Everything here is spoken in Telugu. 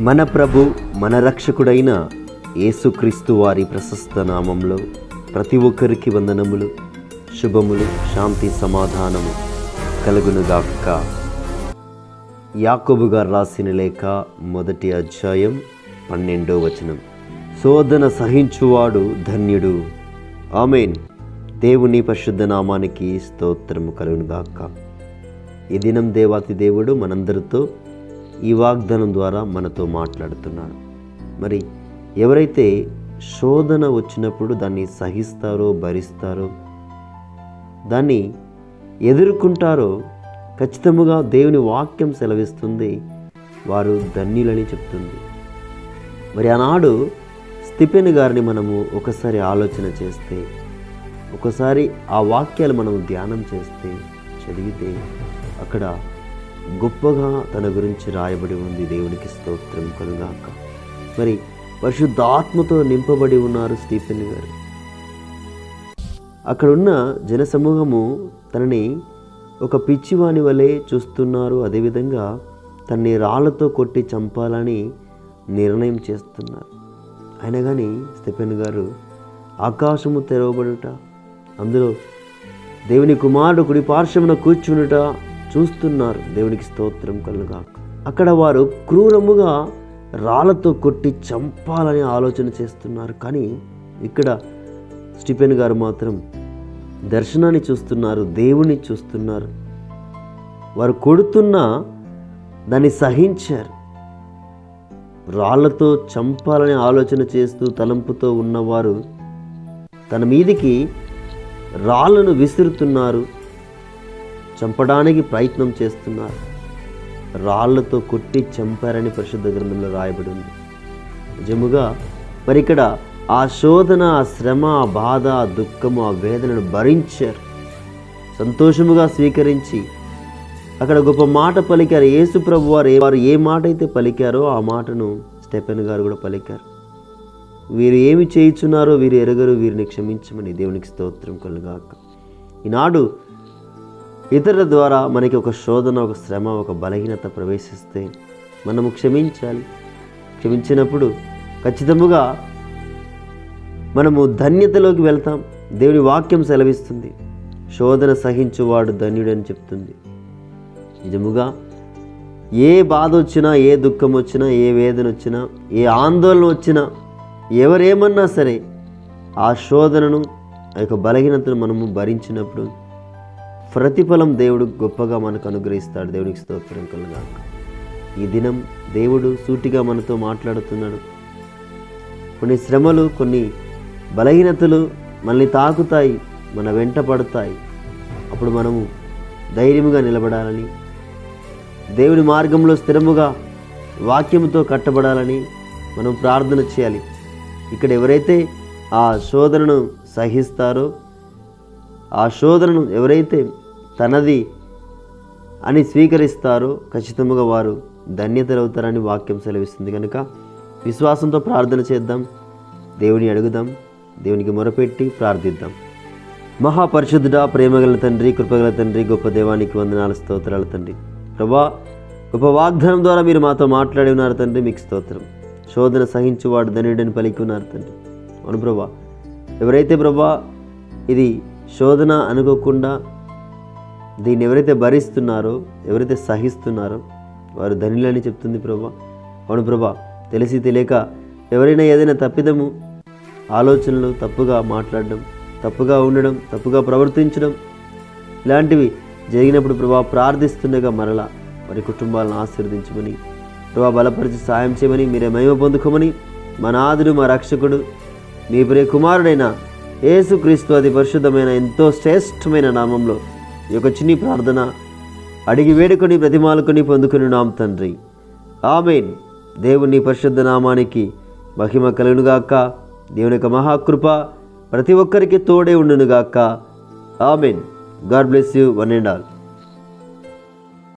మన ప్రభు మన రక్షకుడైన యేసుక్రీస్తు వారి ప్రశస్త నామంలో ప్రతి ఒక్కరికి వందనములు శుభములు శాంతి సమాధానము కలుగునుగాక. యాకోబు గారు రాసిన లేఖ మొదటి అధ్యాయం పన్నెండో వచనం. శోధన సహించువాడు ధన్యుడు. ఆమెన్. దేవుని పరిశుద్ధ నామానికి స్తోత్రము కలుగునుగాక. ఈ దినం దేవాతి దేవుడు మనందరితో ఈ వాగ్దానం ద్వారా మనతో మాట్లాడుతున్నాడు. మరి ఎవరైతే శోధన వచ్చినప్పుడు దాన్ని సహిస్తారో భరిస్తారో దాన్ని ఎదుర్కొంటారో ఖచ్చితముగా దేవుని వాక్యం సెలవిస్తుంది. వారు ధన్యులని చెప్తుంది. మరి ఆనాడు స్థిపెన్ గారిని మనము ఒకసారి ఆలోచన చేస్తే ఒకసారి ఆ వాక్యాలు మనం ధ్యానం చేస్తే చదివితే అక్కడ గొప్పగా తన గురించి రాయబడి ఉంది. దేవునికి స్తోత్రం కలుగాక మరి పరిశుద్ధాత్మతో నింపబడి ఉన్నారు స్టీఫెన్ గారు. అక్కడున్న జనసమూహము తనని ఒక పిచ్చివాని వలె చూస్తున్నారు. అదేవిధంగా తన్ని రాళ్ళతో కొట్టి చంపాలని నిర్ణయం చేస్తున్నారు. అయినా కానీ స్టెఫెన్ గారు ఆకాశము తెరవబడుట అందులో దేవుని కుమారుడు కుడి పార్శ్వమున కూర్చునుట చూస్తున్నారు. దేవునికి స్తోత్రం కలుగా అక్కడ వారు క్రూరముగా రాళ్ళతో కొట్టి చంపాలని ఆలోచన చేస్తున్నారు. కానీ ఇక్కడ స్టిఫెన్ గారు మాత్రం దర్శనాన్ని చూస్తున్నారు దేవుని చూస్తున్నారు. వారు కొడుతున్నా దాన్ని సహించారు. రాళ్ళతో చంపాలని ఆలోచన చేస్తూ తలంపుతో ఉన్నవారు తన మీదికి రాళ్ళను విసురుతున్నారు. చంపడానికి ప్రయత్నం చేస్తున్నారు. రాళ్ళతో కొట్టి చంపారని పరిశుద్ధ గ్రంథంలో రాయబడి ఉంది. నిజముగా మరి ఇక్కడ ఆ శోధన ఆ శ్రమ ఆ బాధ ఆ దుఃఖము ఆ వేదనను భరించారు. సంతోషముగా స్వీకరించి అక్కడ గొప్ప మాట పలికారు. యేసు ప్రభు వారు ఏ- వారు ఏ మాట అయితే పలికారో ఆ మాటను స్టెఫెన్ గారు కూడా పలికారు. వీరు ఏమి చేయుచున్నారో వీరు ఎరగరు వీరిని క్షమించమని దేవునికి స్తోత్రం కలుగాక. ఈనాడు ఇతరుల ద్వారా మనకి ఒక శోధన ఒక శ్రమ ఒక బలహీనత ప్రవేశిస్తే మనము క్షమించాలి. క్షమించినప్పుడు ఖచ్చితముగా మనము ధన్యతలోకి వెళ్తాం. దేవుని వాక్యం సెలవిస్తుంది. శోధన సహించువాడు ధన్యుడని చెప్తుంది. నిజముగా ఏ బాధ వచ్చినా ఏ దుఃఖం వచ్చినా ఏ వేదన వచ్చినా ఏ ఆందోళన వచ్చినా ఎవరేమన్నా సరే ఆ శోధనను ఆ యొక్క బలహీనతను మనము భరించినప్పుడు ప్రతిఫలం దేవుడు గొప్పగా మనకు అనుగ్రహిస్తాడు. దేవునికి స్తోత్రం కలుగాక. ఈ దినం దేవుడు సూటిగా మనతో మాట్లాడుతున్నాడు. కొన్ని శ్రమలు కొన్ని బలహీనతలు మనల్ని తాకుతాయి మన వెంట పడతాయి. అప్పుడు మనము ధైర్యముగా నిలబడాలని దేవుని మార్గంలో స్థిరముగా వాక్యముతో కట్టబడాలని మనం ప్రార్థన చేయాలి. ఇక్కడ ఎవరైతే ఆ శోధనను సహిస్తారో ఆ శోధనను ఎవరైతే తనది అని స్వీకరిస్తారో ఖచ్చితంగా వారు ధన్యతలవుతారని వాక్యం సెలవిస్తుంది. కనుక విశ్వాసంతో ప్రార్థన చేద్దాం. దేవుని అడుగుదాం. దేవునికి మొరపెట్టి ప్రార్థిద్దాం. మహాపరిశుద్ధుడ ప్రేమగల తండ్రి కృపగల తండ్రి గొప్ప దేవానికి వందనాల స్తోత్రాల తండ్రి. ప్రభా గొప్ప వాగ్దానం ద్వారా మీరు మాతో మాట్లాడి ఉన్నారు తండ్రి మీకు స్తోత్రం. శోధన సహించువాడు ధనుడని పలికి ఉన్నారు తండ్రి. అవును ప్రభా. ఎవరైతే ప్రభా ఇది శోధన అనుకోకుండా దీన్ని ఎవరైతే భరిస్తున్నారో ఎవరైతే సహిస్తున్నారో వారు ధనులని చెప్తుంది ప్రభా. అవును ప్రభా తెలిసి తెలియక ఎవరైనా ఏదైనా తప్పిదము ఆలోచనలు తప్పుగా మాట్లాడడం తప్పుగా ఉండడం తప్పుగా ప్రవర్తించడం ఇలాంటివి జరిగినప్పుడు ప్రభా ప్రార్థిస్తుండగా మరలా వారి కుటుంబాలను ఆశీర్వదించమని ప్రభా బలపరిచి సాయం చేయమని మీరే మహిమ పొందుకోమని మా నాదుడు మా రక్షకుడు మీ ప్రియ కుమారుడైన యేసుక్రీస్తు అతి పరిశుద్ధమైన ఎంతో శ్రేష్టమైన నామంలో ఈ యొక్క చిన్ని ప్రార్థన అడిగి వేడుకొని ప్రతిమాలుకొని పొందుకుని నాం తండ్రి. ఆమెన్. దేవుని పరిశుద్ధ నామానికి మహిమ కలుగునుగాక. దేవుని యొక్క మహాకృప ప్రతి ఒక్కరికి తోడే ఉండునుగాక. Amen. God bless you one and all.